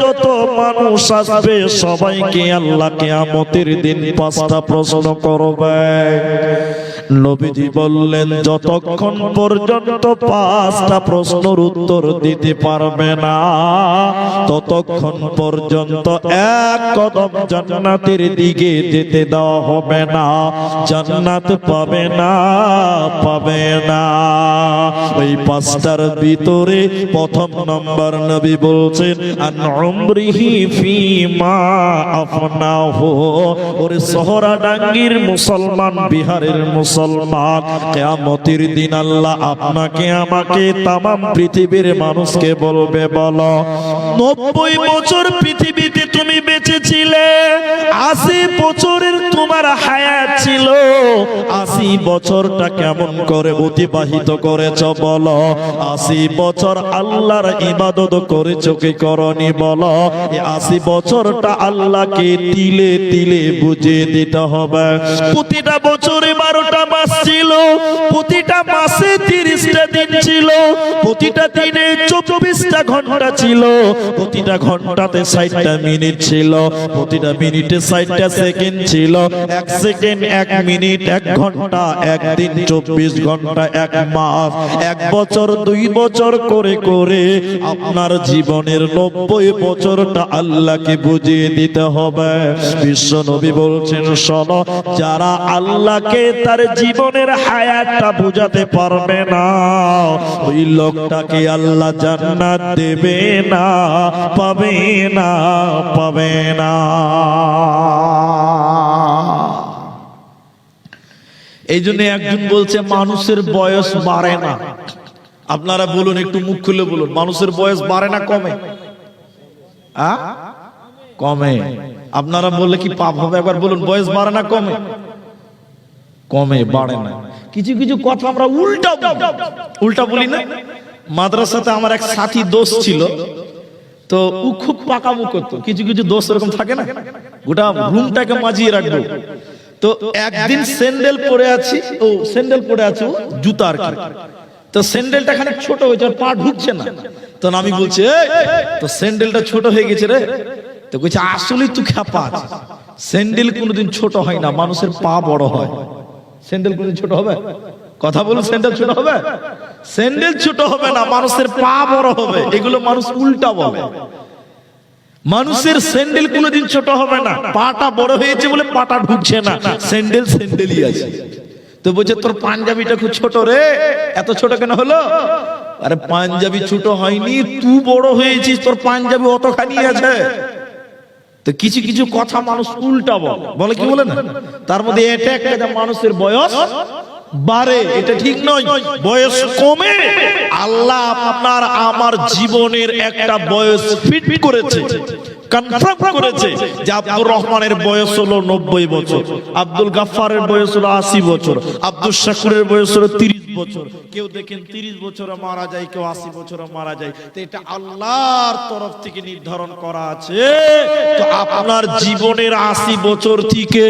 যত মানুষ আসবে, সবাইকে আল্লাহ কিয়ামতের দিন পাঁচটা প্রশ্ন করবে। নবীজি বললেন, যতক্ষণ পর্যন্ত পাঁচটা প্রশ্নের উত্তর দিতে পারবে না, ততক্ষণ পর্যন্ত এক কদম জান্নাতের দিকে যেতে দেওয়া হবে না। জান্নাত পাবে না পাবে না। ওই পাঁচটার ভিতরে প্রথম নম্বর নবী বলছেন, আন উমরিহি ফিমা আফনাহু। ওরে শহরা ডাঙ্গির মুসলমান, বিহারের মুসলমান, কিয়ামতের দিন আল্লাহ আপনাকে, আমাকে তামাম পৃথিবীর মানুষকে বলবে, বলো, নব্বই বছর পৃথিবীতে তুমি বেঁচে ছিলে আশি বছরের তোমার হায়াত ছিল, আশি বছরটা কেমন করে অতিবাহিত করেছ বলো, আশি বছর আল্লাহর ইবাদত করেছ কি করনি বলো আশি বছরটা আল্লাহকে তিলে তিলে বুঝিয়ে দিতে হবে। প্রতিটা বছরে বারোটা মাস ছিল, প্রতিটা মাসে তিরিশটা দিন ছিল, প্রতিটা দিনে চব্বিশটা ঘণ্টা ছিল, প্রতিটা ঘন্টাতে ষাটটা মিনিট ছিল, প্রতিটা মিনিটে ষাটটা সেকেন্ড ছিল, এক সেকেন্ড, এক মিনিট, এক ঘণ্টা, একদিন, চব্বিশ ঘণ্টা, এক মাস, এক বছর, দুই বছর করে করে আপনার জীবনের নব্বই বছরটা আল্লাহকে বুঝিয়ে দিতে হবে। বিশ্ব নবী বলছেন, শোনো, যারা আল্লাহকে তার জীবনের হায়াতটা বুঝাতে পারবে না, ওই লোকটাকে আল্লাহ জান্নাত দেবে না, পাবে না পাবে না। এই জন্য একজন বলছে, মানুষের বয়স বাড়ে না। আপনারা বলুন, একটু মুখ খুলে বলুন, মানুষের বয়স বাড়ে না কমে? কমে। আপনারা বললে কি পাপ হবে? একবার বলুন, বয়স বাড়ে না কমে? কমে, বাড়ে না। কিছু কিছু কথা আমরা উল্টা। উল্টা বলি না? মাদ্রাসাতে আমার এক সাথী দোষ ছিল, তো ও খুব পাকামু করতো। কিছু কিছু দোষ এরকম থাকে না? গোটা রুমটাকে মাজিয়ে রাখব। তো একদিন স্যান্ডেল পরে আছি, ও স্যান্ডেল পরে আছে জুতা আর কি। তো স্যান্ডেলটা খানিক ছোট হয়েছে, ওর পা ঢুকছে না। তখন আমি বলছি তো স্যান্ডেলটা ছোট হয়ে গেছে রে। তো বলছে আসলে তুই খ্যাপা স্যান্ডেল কোনোদিন ছোট হয় না, মানুষের পা বড় হয়। স্যান্ডেল কোনোদিন ছোট হবে? কথা বলুন, স্যান্ডেল ছোট হবে? স্যান্ডেল ছোট হবে না, মানুষের পা বড় হবে। এগুলো মানুষ উল্টা বলে। মানুষের স্যান্ডেল কোনোদিন ছোট হবে না। পাটা বড় হয়েছে বলে পাটা ঢুকছে না। স্যান্ডেল স্যান্ডেলই আছে। তো বলছে, তোর পাঞ্জাবিটা খুব ছোট রে। এত ছোট কেন হলো? আরে, পাঞ্জাবি ছোট হয়নি। তুই বড় হয়েছিস। তোর পাঞ্জাবি অতখানি আছে। তো কিছু কিছু কথা মানুষ উল্টা বলে। বলে কি বলে না? তার মধ্যে এটা একটা যে মানুষের বয়স বাড়ে, এটা ঠিক নয়। বয়স কমে। আল্লাহ আপনার আমার জীবনের একটা বয়স ফিট করেছে। কনফার্ম করেছে যে আব্দুর রহমানের বয়স হলো নব্বই বছর, আব্দুল গাফফারের বয়স হলো আশি বছর আব্দুল শাকুরের বয়স হলো তিরিশ বছর। কেউ দেখেন তিরিশ মারা যায়, কেউ আশি মারা যায়। তো এটা আল্লাহর তরফ থেকে নির্ধারণ করা আছে। তো আপনার জীবনের আশি বছর থেকে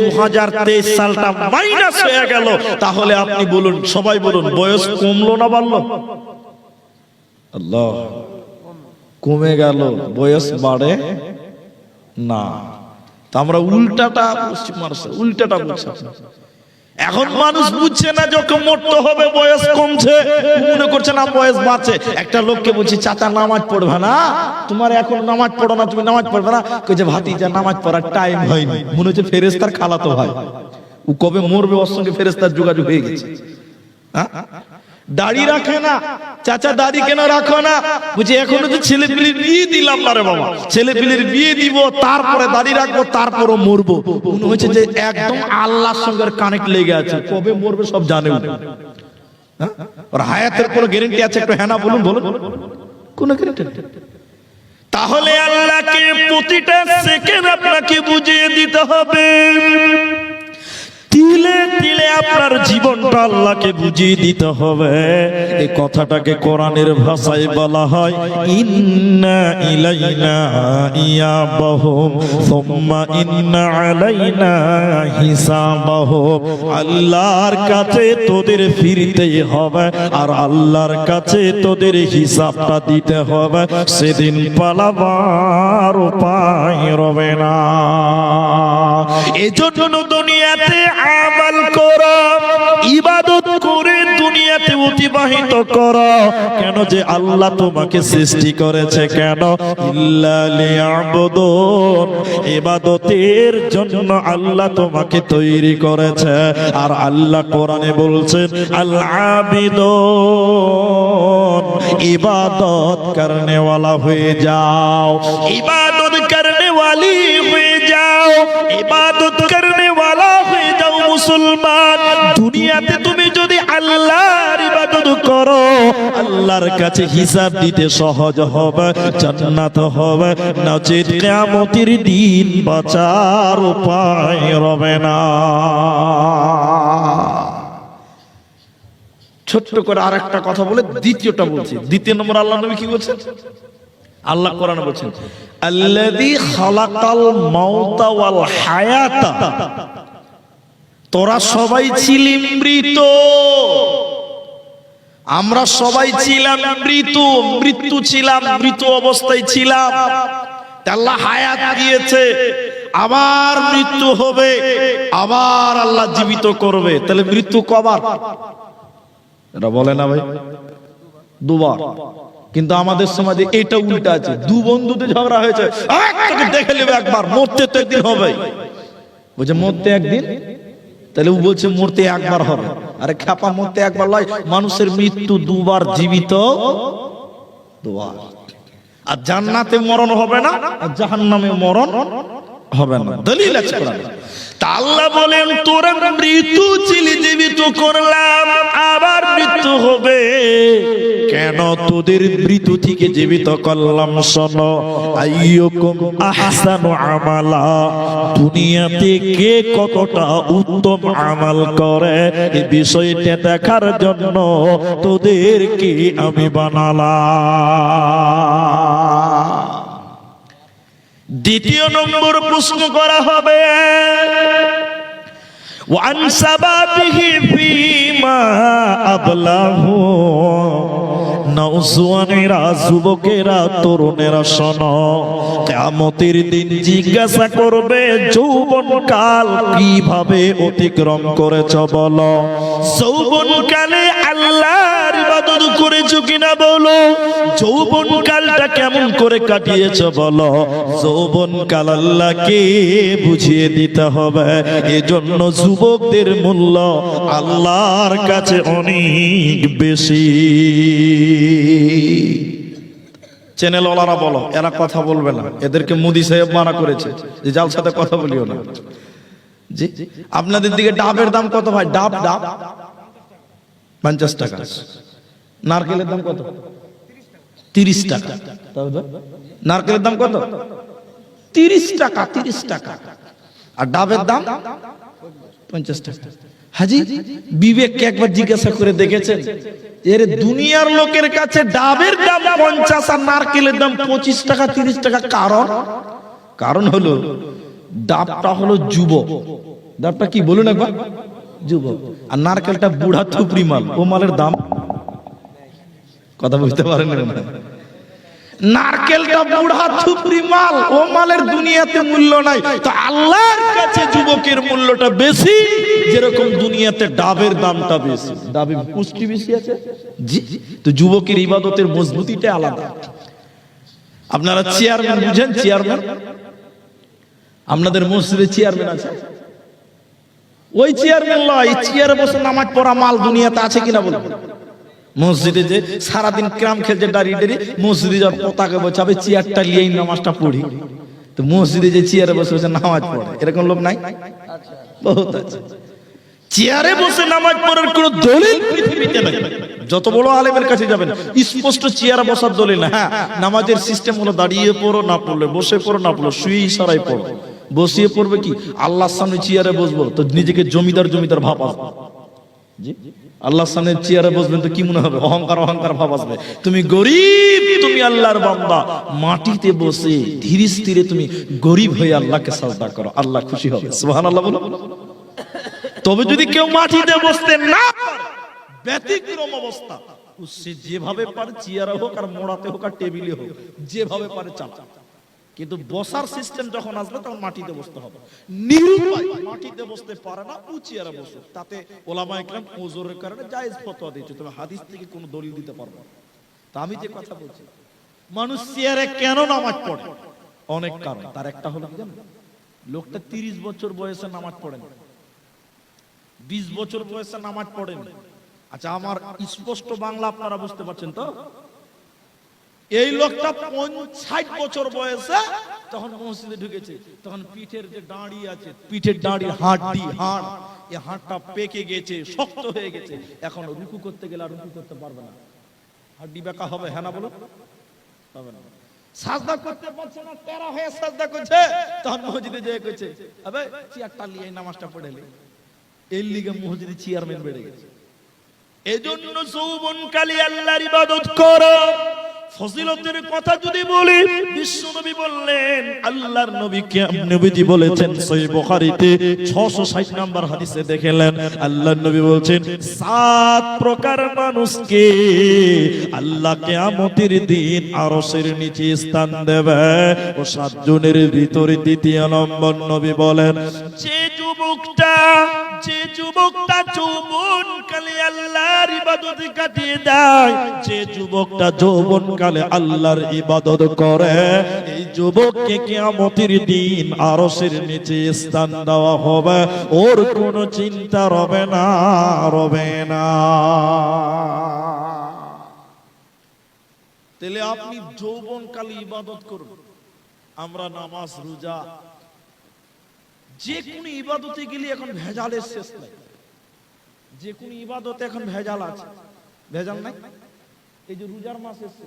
দু হাজার তেইশ সালটা মাইনাস হয়ে গেল। তাহলে আপনি বলুন, সবাই বলুন, বয়স কমলো না বাড়লো? আল্লাহ। কমে গেল, বয়স বাড়ে না। তা আমরা উল্টাটা উল্টাটা বুঝছি এখন মানুষ বুঝছে না যখন মরতে হবে, বয়স কমছে। মনে করছে না বয়স বাড়ছে। একটা লোককে বলছি, চাচা, নামাজ পড়বে না? তোমার এখন নামাজ পড়ো না, তুমি নামাজ পড়বে না? কইছে ভাতিজা, নামাজ পড়ার টাইম হয়নি। মনে হচ্ছে ফেরেস্তার খালাতো ভাই। ও কবে মরবে, ওর সঙ্গে ফেরেস্তার যোগাযোগ হয়ে গেছে। হ্যাঁ? দাড়ি রাখে না, চাচা দাড়ি কেন রাখো না। বুঝি এখনও তো ছেলে পিলির বিয়ে দিলাম না রে বাবা। ছেলে পিলির বিয়ে দিব, তারপরে দাড়ি রাখব তারপরে মরবো। মনে হচ্ছে যে একদম আল্লাহর সঙ্গে কানেক্ট লেগে আছে। কবে মরবে সব জানে। হ্যাঁ? ওর হায়াতের কোনো গ্যারেন্টি আছে একটু হ্যাঁ না বলুন বলুন। কোনো গ্যারেন্টি তাহলে আল্লাহকে প্রতিটা সেকেন্ড আপনাকে বুঝিয়ে দিতে হবে। তিলে তিলে আপনার জীবনটা আল্লাহকে বুঝিয়ে দিতে হবে। এই কথাটাকে কোরআনের ভাষায় বলা হয়, ইন্না ইলাইনা ইয়াবাহুম, সুম্মা ইন্না আলাইনা হিসাবাহুম। আল্লাহর কাছে তোদের ফিরতেই হবে, আর আল্লাহর কাছে তোদের হিসাবটা দিতে হবে, সেদিন পালাবার উপায় রবে না। এজন্য দুনিয়াতে আমাল করো, ইবাদত করে দুনিয়াতে অতিবাহিত কেন যে আল্লাহ তোমাকে সৃষ্টি করেছে কেন? ইবাদতের জন্য আল্লাহ তোমাকে তৈরি করেছে। আর আল্লাহ কোরআনে বলছেন আল্লাবিদ ইবাদত কারণেওয়ালা হয়ে যাও। ইবাদত করনেওয়ালি হয়ে যাও। ইবাদত আল্লাহর কাছে হিসাব দিতে সহজ হবে, জান্নাত হবে। নচেত কিয়ামতের দিন বাঁচার উপায় রবে না। ছোট্ট করে আর একটা কথা বলে দ্বিতীয়টা বলছি। দ্বিতীয় নম্বর আল্লাহ নবী কি বলছেন? আল্লাহ কোরআনে বলছেন, আল্লাযী খালাকাল মাউতা ওয়াল হায়াতা। তোরা সবাই ছিলি মৃত। আমরা সবাই ছিলাম মৃত্যু মৃত্যু ছিলাম, মৃত অবস্থায় ছিলাম। আল্লাহ হায়াত দিয়েছে। আবার মৃত্যু হবে, আবার আল্লাহ জীবিত করবে। তাহলে মৃত্যু কবার? এটা বলে না ভাই, দুবার। কিন্তু আমাদের সমাজে এটা উল্টা আছে। দু বন্ধুতে ঝগড়া হয়েছে দেখে নেবে একবার, মরতে তো একদিন হবে বলছে, মরতে একদিন? তাহলে ও বলছে, মরতে একবার হবে। আরে খ্যাপা মধ্যে একবার লয়, মানুষের মৃত্যু দুবার জীবিত দুবার। আর জান্নাতে মরণ হবে না, আর জাহান্নামে মরণ হবে না। দলিল আছে কোরআনে। তা আল্লাহ বলেন, তোর মৃত্যু চিলি জীবিত করলাম, আবার মৃত্যু হবে। কেন তোদের মৃত্যু থেকে জীবিত করলাম শোনো। আইয়ুকুম আহসানু আমালা। দুনিয়াতে কে কতটা উত্তম আমাল করে এই বিষয়টা দেখার জন্য তোদেরকে আমি বানালাম। দ্বিতীয় নম্বর প্রশ্ন করা হবে, ওয়ান সাবাবিহি ফিমা আবলাহু। নওজওয়ানেরা যুবকেরা, তরুণেরা শোন, কিয়ামতের দিন জিজ্ঞাসা করবে যৌবন কাল কীভাবে অতিক্রম করেছ বলো। যৌবন কালে ইবাদত করেছ কিনা বলো? যৌবন কালটা কেমন করে কাটিয়েছ বলো? যৌবন কাল আল্লাহকে বুঝিয়ে দিতে হবে। এজন্য যুবকদের মূল্য আল্লাহর কাছে অনেক বেশি। চ্যানেল ওলারা বলো, এরা কথা বলবে না। এদেরকে মোদি সাহেব মানা করেছে যে যার সাথে কথা বলিও না। জি, আপনাদের দিকে ডাবের দাম কত ভাই? ডাব ডাব। পঞ্চাশ টাকা। নারকেলের দাম কত? তিরিশ টাকা। নারকেলের দাম কত? তিরিশ টাকা তিরিশ টাকা। আর ডাবের দাম? পঞ্চাশ টাকা। হাজি বিবেককে একবার জিজ্ঞাসা করে দেখেছেন এর দুনিয়ার লোকের কাছে ডাবের দাম পঞ্চাশ আর নারকেলের দাম পঁচিশ টাকা তিরিশ টাকা। কারণ? কারণ হলো ডাবটা হলো যুবক। ডাবটা কি? বলুন একবার। যুবক। আর নারকেলটা বুড়া থুপড়ি মাল। ও মালের দাম? কথা বুঝতে পারেন নারকেলটা বুড়া থুপড়ি মাল, ও মালের দুনিয়াতে মূল্য নাই। তো আল্লাহর কাছে যুবকের মূল্যটা বেশি, যেরকম দুনিয়াতে ডাবের দামটা বেশি। ডাবে পুষ্টি বেশি আছে? জি। তো যুবকের ইবাদতের মজবুতিটা আলাদা। আপনারা চেয়ারম্যান বুঝেন? চেয়ারম্যান? আপনাদের মসজিদে চেয়ারম্যান আছে? ওই চেয়ারম্যান লয় চেয়ারে বসে নামাজ পড়া মাল দুনিয়াতে আছে কিনা বলুন। মসজিদে যে সারাদিন ক্রাম খেলছে দাঁড়িয়ে দাঁড়িয়ে মসজিদে যা পতাকা বসাবে চেয়ারটা নিয়েই নামাজটা পড়ি। তো মসজিদে যে চেয়ারে বসে বসে নামাজ পড়ে, এরকম লোক নাই? বহুত আছে। চেয়ারে বসে নামাজ পড়ার কোন দলিল পৃথিবীতে নাই। যত বড় আলেমের কাছে যাবেন, স্পষ্ট চেয়ারে বসার দলিল না হ্যাঁ নামাজের সিস্টেম হলো দাঁড়িয়ে পড়ো, না পড়লে বসে পড়ো, না পড়ল শুয়ে ইশারায় পড়ো। বসিয়ে পড়বে কি? আল্লাহর সামনে চেয়ারে বসবো, তো নিজেকে জমিদার জমিদার ভাব আসবে জি? আল্লাহর সামনে চেয়ারে বসবেন তো কি মনে হবে? অহংকার অহংকার ভাব আসবে। তুমি গরিব, তুমি আল্লাহর বান্দা। মাটিতে বসে ধীরে স্থিরে তুমি গরিব হয়ে আল্লাহকে সাজদা করো। আল্লাহ খুশি হবে। সুবহানাল্লাহ বলো। তবে যদি কেউ মাটিতে বসতে না ব্যতিক্রম অবস্থা। সে যেভাবে পারে চেয়ারে হোক আর মোড়াতে হোক আর টেবিলে হোক, যেভাবে পারে চালা কিন্তু বসার সিস্টেম যখন আসবে, তখন মাটিতে বসতে হবে। নিরুপায় মাটিতে বসতে পারে না ও চেয়ারে বসে তাতে ওলামা একরাম ওজোরের কারণে জায়েজ ফতোয়া দিয়েছে। তবে হাদিস থেকে কোনো দলিল দিতে পারব তা আমি যে কথা বলছি, মানুষ চেয়ারে কেন নামাজ পড়ে? অনেক কারণ। তার একটা হলো লোকটা তিরিশ বছর বয়সে নামাজ পড়ে বিশ বছর বয়সে নামাজ পড়েন। আচ্ছা আমার স্পষ্ট বাংলা আপনারা বুঝতে পারছেন তো? এই লোকটা ষাট বছর বয়সে তখন মসজিদে ঢুকেছে, তখন পিঠের যে দাঁড়ি আছে, পিঠের দাঁড়ির হাড্ডি হাড় এই হাড়টা পেকে গেছে, শক্ত হয়ে গেছে। এখন রুকু করতে গেলে আর রুকু করতে পারবে না। হাড্ডি বেকা হবে হ্যাঁ না বলো? হবে না। সাজদা করতে পারছে না, তেরা হয়ে সাজদা করছে। তখন মসজিদে যেয়ে কইছে, আবে, চেয়ারটা নিয়ে নামাজটা পড়ে নে। এর লিগে মসজিদে চেয়ারম্যান বেড়ে গেছে। এজন্য যৌবনকালে আল্লাহর ইবাদত করো। ফজিলতের কথা যদি বলি বিশ্ব নবী বললেন আল্লাহর নবী কে নবীজি বলেছেন? সহিহ বুখারীতে 660 নাম্বার হাদিসে দেখেলেন আল্লাহর নবী বলছেন সাত প্রকার মানুষকে আল্লাহ কিয়ামতের দিন আরশের নিচে স্থান দেবে ও সাতজনের ভিতরে দ্বিতীয় নম্বর নবী বলেন যে যুবকটা যে যুবকটা যৌবন কালে আল্লাহর ইবাদত কাটিয়ে দেয়, যে যুবকটা যৌবন কালে আল্লাহর ইবাদত করে, এই যুবককে কিয়ামতের দিন আরশের নিচে স্থান দেওয়া হবে। ওর কোনো চিন্তা রবে না রবে না। তাহলে আপনি যৌবন কালে ইবাদত করুন। আমরা নামাজ রোজা যে কোনো ইবাদতে গেলে এখন ভেজালের শেষ নাই। যে কোনো ইবাদতে এখন ভেজাল আছে। ভেজাল নাই? এই যে রোজার মাস এসছে,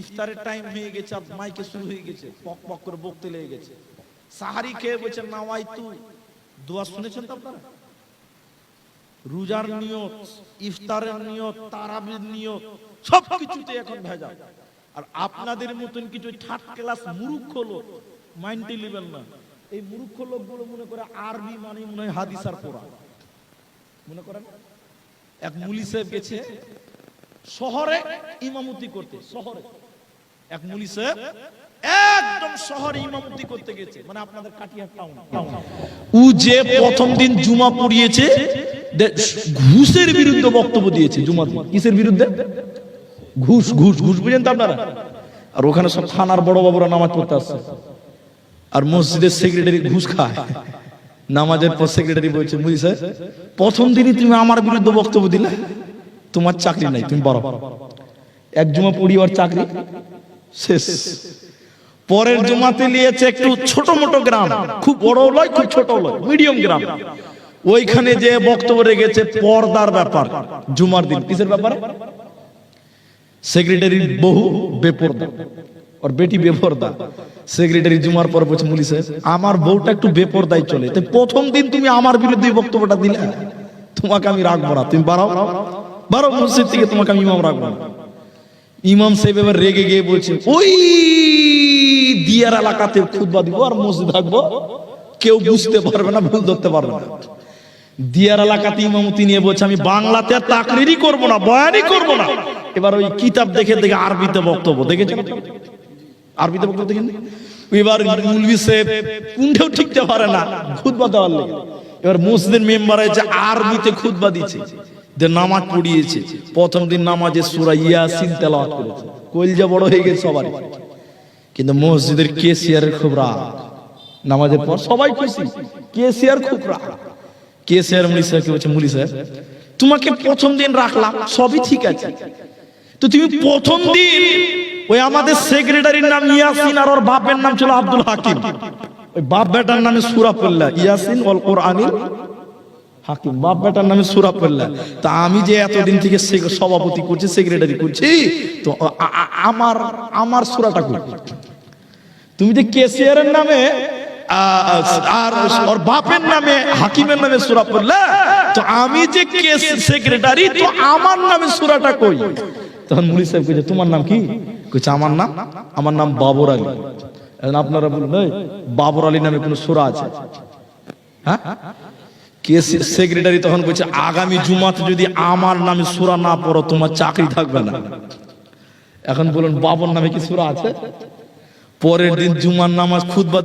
ইফতারের টাইম হয়ে গেছে আর মাইকে শুরু হয়ে গেছে, পক পক করে বকতে লেগে গেছে। সাহারি খেয়ে বলছেন নাওয়াই তু। দোয়া শুনেছেন তো আপনারা? রোজার নিয়ত, ইফতারের নিয়ত, তারাবির নিয়ত সব কিছুতে এখন ভেজাল। আর আপনাদের মতন কিছু থার্ড ক্লাস মুরুখ হলো মাইন্ডে নেবেন না। এই মূর্খ লোকগুলো মনে করে আরবি মানে মনে হয় হাদিস আর কোরআন। মনে করেন? এক মুলি সাহেব গেছে শহরে ইমামতি করতে, শহরে। এক মুলি সাহেব গেছে মানে যে প্রথম দিন জুমা পড়িয়েছে ঘুষের বিরুদ্ধে বক্তব্য দিয়েছে কিসের বিরুদ্ধে? ঘুষ ঘুষ ঘুষ, বুঝেন তো আপনারা। আর ওখানে সব থানার বড় বাবুরা নামাজ পড়তে আসছে। আর মসজিদের সেক্রেটারি ঘুষ খায়। নামাজের পর সেক্রেটারি বলছে বুঝি স্যার, প্রথম দিনই তুমি আমার বিরুদ্ধে বক্তব্য দিলে। তোমার চাকরি নাই, তুমি বড়। এক জুমা পড়ি আর চাকরি, শেষ। পরের জমাতে নিয়েছে একটু ছোট মোটো গ্রাম, খুব বড় লয় খুব ছোট লয় মিডিয়াম গ্রাম। ওইখানে যে বক্তব্য রেখেছে, পর্দার ব্যাপার, জুমার দিন। কিসের ব্যাপার? সেক্রেটারি বহু বেপরদা। আর বেটি বেপরদা সেক্রেটারি জুমার পর বলছে মুলি সাহেব আমার বউটা একটু বেপরদায় চলে তো প্রথম দিন তুমি আমার বিরুদ্ধে বক্তব্যটা দিলে। তোমাকে আমি রাখব না। তুমি বাড়াও বারো মসজিদ থেকে, তোমাকে আমি ইমাম রাখব না। ইমাম সাহেব এবার রেগে গিয়ে বলছে, ওই দিয়ার এলাকাতে খুদবা দিব আর মসজিদ থাকব কেউ বুঝতে পারবে না, ভুল ধরতে পারবে না। দিয়ার এলাকাতে ইমামতি নিয়ে বলছে, আমি বাংলাতে আর তাকরিরই করব না, বয়ানই করব না। এবার ওই কিতাব দেখে দেখে আরবিতে বক্তব্য, দেখেছেন? আরবিতে বক্তব্য দেখেন। এবার মুলবি সাহেব কুণ্ঠেও ঠিকতে পারে না, খুতবা দেওয়ার লেগে। এবার মসজিদের মেম্বার যে আরবিতে খুতবা দিচ্ছে যে নামাজ পড়িয়েছে, প্রথম দিন নামাজে সূরা ইয়াসিন তেলাওয়াত করেছে। কলজা বড় হয়ে গেছে সবার কিন্তু মসজিদের কেসিয়ারের খুব রাগ নামাজের পর সবাই খুশি। কেসিয়ার খুব রাগ কেসিয়ার মুলি সাহেবকে বলছে, মুলি সাহেব, তোমাকে প্রথম দিন রাখলাম, সবই ঠিক আছে। তো তুমি প্রথম দিন ওই আমাদের সেক্রেটারির নাম ইয়াসিন আর ওর বাপের নাম ছিল আব্দুল হাকিম। ওই বাপ বেটার নামে সুরা পড়লা ইয়াসিন অল কোরআনিল হাকিম। বাপ বেটার নামে সুরা পড়লা তা আমি যে এতদিন থেকে সভাপতি করছি সেক্রেটারি করছি, তো আমার আমার সুরাটা করি তুমি যে কেসিয়ারের নামে আর ওর বাপের নামে, হাকিমের নামে সুরা পড়লে তো আমি যে কেস সেক্রেটারি তো আমার নামে সুরাটা কই? তখন মুলি সাহেব কইছে, তোমার নাম কি? কইছে, আমার নাম আমার নাম বাবর আলী। এখন আপনারা বলুন বাবর আলী নামে কোন সুরা আছে? হ্যাঁ? সেক্রেটারি তখন বলছে আগামী জুমাতে যদি আমার নামে সুরা না পড়ো, তোমার চাকরি থাকবে না। এখন বলুন, বাবর নামে কি সুরা আছে? পরের দিন জুমার নামাজ খুদবা